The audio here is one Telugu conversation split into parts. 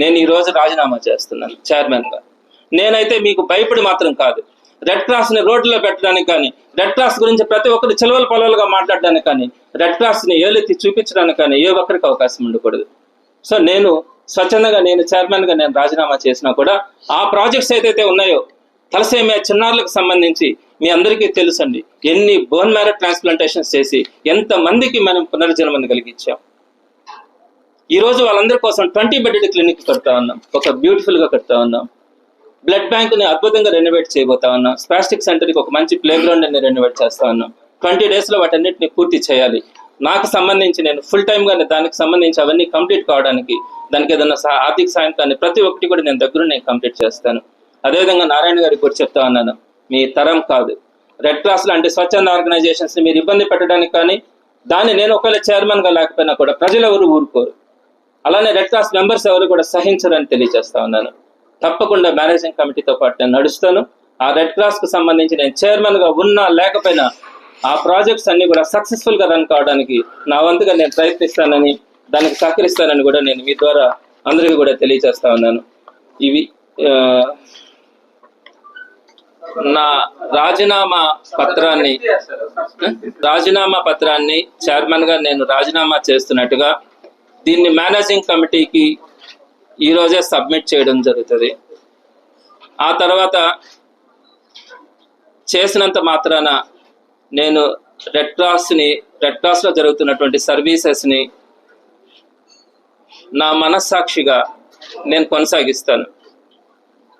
నేను ఈ రోజు రాజీనామా చేస్తున్నాను చైర్మన్గా నేనైతే మీకు భయపడి మాత్రం కాదు. రెడ్ క్రాస్ని రోడ్లో పెట్టడానికి కానీ రెడ్ క్రాస్ గురించి ప్రతి ఒక్కరు చిలవల పొలవలుగా మాట్లాడడానికి కానీ రెడ్ క్రాస్ని ఏలెత్తి చూపించడానికి కానీ ఏ ఒక్కరికి అవకాశం ఉండకూడదు. సో నేను స్వచ్ఛందంగా నేను చైర్మన్గా నేను రాజీనామా చేసినా కూడా ఆ ప్రాజెక్ట్స్ ఏదైతే ఉన్నాయో తలసేమియా చిన్నారులకు సంబంధించి మీ అందరికీ తెలుసండి. ఎన్ని బోన్ మ్యారో ట్రాన్స్ప్లాంటేషన్స్ చేసి ఎంతమందికి మనం పునర్జన్మని కలిగించాం. ఈ రోజు వాళ్ళందరి కోసం ట్వంటీ బెడెడ్ క్లినిక్ కడతా ఉన్నాం. ఒక బ్యూటిఫుల్గా కడతా ఉన్నాం. బ్లడ్ బ్యాంక్ని అద్భుతంగా రెనోవేట్ చేయబోతా ఉన్నాం. స్పాస్టిక్ సెంటర్కి ఒక మంచి ప్లే గ్రౌండ్ అని రెనోవేట్ చేస్తా ఉన్నాం. ట్వంటీ డేస్లో వాటన్నిటిని పూర్తి చేయాలి. నాకు సంబంధించి నేను ఫుల్ టైమ్గా దానికి సంబంధించి అవన్నీ కంప్లీట్ కావడానికి దానికి ఏదైనా ఆర్థిక సాయం కానీ ప్రతి ఒక్కటి కూడా నేను దగ్గర నేను కంప్లీట్ చేస్తాను. అదేవిధంగా నారాయణ గారికి కూడా చెప్తా ఉన్నాను. మీ తరం కాదు. రెడ్ క్రాస్ లాంటి స్వచ్ఛంద ఆర్గనైజేషన్స్ని మీరు ఇబ్బంది పెట్టడానికి కానీ దాన్ని నేను ఒకవేళ చైర్మన్గా లేకపోయినా కూడా ప్రజలు ఎవరు ఊరుకోరు. అలానే రెడ్ క్రాస్ మెంబర్స్ ఎవరు కూడా సహించరని తెలియజేస్తా ఉన్నాను. తప్పకుండా మేనేజింగ్ కమిటీతో పాటు నేను నడుస్తాను. ఆ రెడ్ క్రాస్కు సంబంధించి నేను చైర్మన్గా ఉన్నా లేకపోయినా ఆ ప్రాజెక్ట్స్ అన్ని కూడా సక్సెస్ఫుల్గా రన్ కావడానికి నా వంతుగా నేను ప్రయత్నిస్తానని దానికి సహకరిస్తానని కూడా నేను మీ ద్వారా అందరికీ కూడా తెలియజేస్తా ఉన్నాను. ఇవి నా రాజీనామా పత్రాన్ని రాజీనామా పత్రాన్ని చైర్మన్గా నేను రాజీనామా చేస్తున్నట్టుగా దీన్ని మేనేజింగ్ కమిటీకి ఈరోజే సబ్మిట్ చేయడం జరుగుతుంది. ఆ తర్వాత చేసినంత మాత్రాన నేను రెడ్ క్రాస్ని రెడ్ క్రాస్లో జరుగుతున్నటువంటి సర్వీసెస్ని నా మనస్సాక్షిగా నేను కొనసాగిస్తాను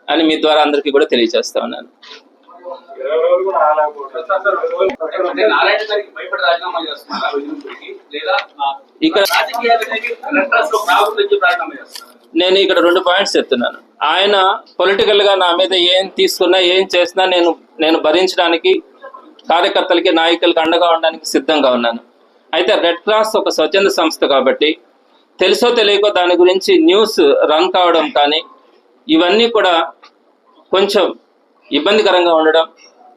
అని మీ ద్వారా అందరికీ కూడా తెలియజేస్తా ఉన్నాను. ఇక్కడ నేను ఇక్కడ రెండు పాయింట్స్ చెప్తున్నాను. ఆయన పొలిటికల్గా నా మీద ఏం తీసుకున్నా ఏం చేసినా నేను నేను భరించడానికి కార్యకర్తలకి నాయకులకి అండగా ఉండడానికి సిద్ధంగా ఉన్నాను. అయితే రెడ్ క్రాస్ ఒక స్వచ్ఛంద సంస్థ కాబట్టి తెలుసో తెలియకో దాని గురించి న్యూస్ రన్ కావడం కానీ ఇవన్నీ కూడా కొంచెం ఇబ్బందికరంగా ఉండడం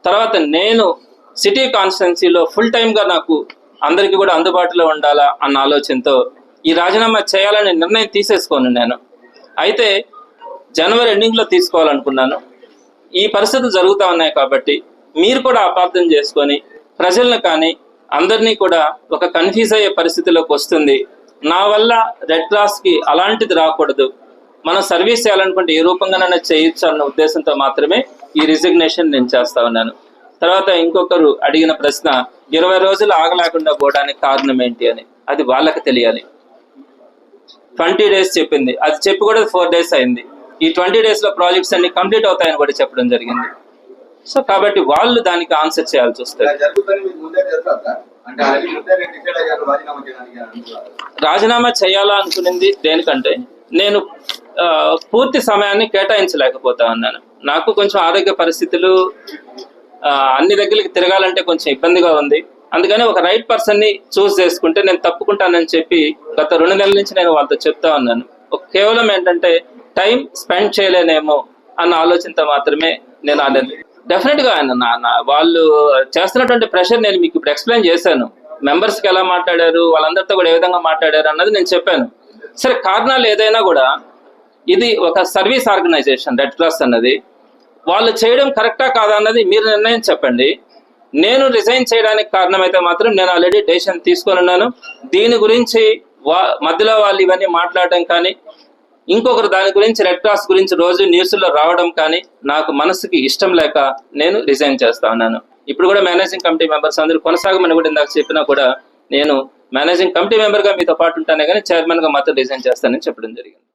తర్వాత నేను సిటీ కాన్స్టిట్యున్సీలో ఫుల్ టైమ్గా నాకు అందరికీ కూడా అందుబాటులో ఉండాలా అన్న ఆలోచనతో ఈ రాజీనామా చేయాలనే నిర్ణయం తీసేసుకోను నేను అయితే జనవరి ఎండింగ్లో తీసుకోవాలనుకున్నాను. ఈ పరిస్థితులు జరుగుతూ ఉన్నాయి కాబట్టి మీరు కూడా అపార్థం చేసుకొని ప్రజలను కానీ అందరినీ కూడా ఒక కన్ఫ్యూజ్ అయ్యే పరిస్థితిలోకి వస్తుంది. నా వల్ల రెడ్ క్రాస్కి అలాంటిది రాకూడదు. మనం సర్వీస్ చేయాలనుకుంటే ఏ రూపంగానైనా చేయొచ్చు అన్న ఉద్దేశంతో మాత్రమే ఈ రిజిగ్నేషన్ నేను చేస్తా ఉన్నాను. తర్వాత ఇంకొకరు అడిగిన ప్రశ్న ఇరవై రోజులు ఆగలేకుండా పోవడానికి కారణం ఏంటి అని. అది వాళ్ళకి తెలియాలి. ట్వంటీ డేస్ చెప్పింది. అది చెప్పి కూడా ఫోర్ డేస్ అయింది. ఈ ట్వంటీ డేస్లో ప్రాజెక్ట్స్ అన్ని కంప్లీట్ అవుతాయని కూడా చెప్పడం జరిగింది. సో కాబట్టి వాళ్ళు దానికి ఆన్సర్ చేయాల్సి వస్తుంది. అనుకున్నారు. రాజీనామా చేయాలా అనుకునింది దేనికంటే? నేను పూర్తి సమయాన్ని కేటాయించలేకపోతా ఉన్నాను నాకు కొంచెం ఆరోగ్య పరిస్థితులు అన్ని దగ్గరికి తిరగాలంటే కొంచెం ఇబ్బందిగా ఉంది. అందుకని ఒక రైట్ పర్సన్ని చూస్ చేసుకుంటే నేను తప్పుకుంటానని చెప్పి గత రెండు నెలల నుంచి నేను వాళ్ళతో చెప్తా ఉన్నాను. కేవలం ఏంటంటే టైం స్పెండ్ చేయలేనేమో అన్న ఆలోచనతో మాత్రమే నేను ఆడాను. డెఫినెట్గా ఆయన నాన్న వాళ్ళు చేస్తున్నటువంటి ప్రెషర్ నేను మీకు ఇప్పుడు ఎక్స్ప్లెయిన్ చేశాను. మెంబర్స్కి ఎలా మాట్లాడారు వాళ్ళందరితో కూడా ఏ విధంగా మాట్లాడారు అన్నది నేను చెప్పాను. సరే కారణాలు ఏదైనా కూడా ఇది ఒక సర్వీస్ ఆర్గనైజేషన్ రెడ్ క్రాస్ అన్నది. వాళ్ళు చేయడం కరెక్టా కాదా అన్నది మీరు నిర్ణయం చెప్పండి. నేను రిజైన్ చేయడానికి కారణమైతే మాత్రం నేను ఆల్రెడీ డెసిషన్ తీసుకొని ఉన్నాను. దీని గురించి వా మధ్యలో వాళ్ళు ఇవన్నీ మాట్లాడడం కానీ ఇంకొకరు దాని గురించి రెడ్ క్రాస్ గురించి రోజు న్యూస్లో రావడం కానీ నాకు మనసుకి ఇష్టం లేక నేను రిజైన్ చేస్తా ఉన్నాను. ఇప్పుడు కూడా మేనేజింగ్ కమిటీ మెంబర్స్ అందరూ కొనసాగమని కూడా ఇందాక చెప్పినా కూడా నేను మేనేజింగ్ కమిటీ మెంబర్గా మీతో పాటు ఉంటానే కానీ చైర్మన్గా మాత్రం డిజైన్ చేస్తానని చెప్పడం జరిగింది.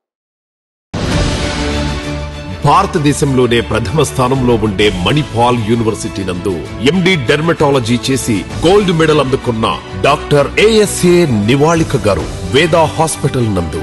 భారతదేశంలోనే ప్రథమ స్థానంలో ఉండే మణిపాల్ యూనివర్సిటీ నందు ఎండి డెర్మటాలజీ చేసి గోల్డ్ మెడల్ అందుకున్న doctor ASA Nivalika garu Veda hospital నందు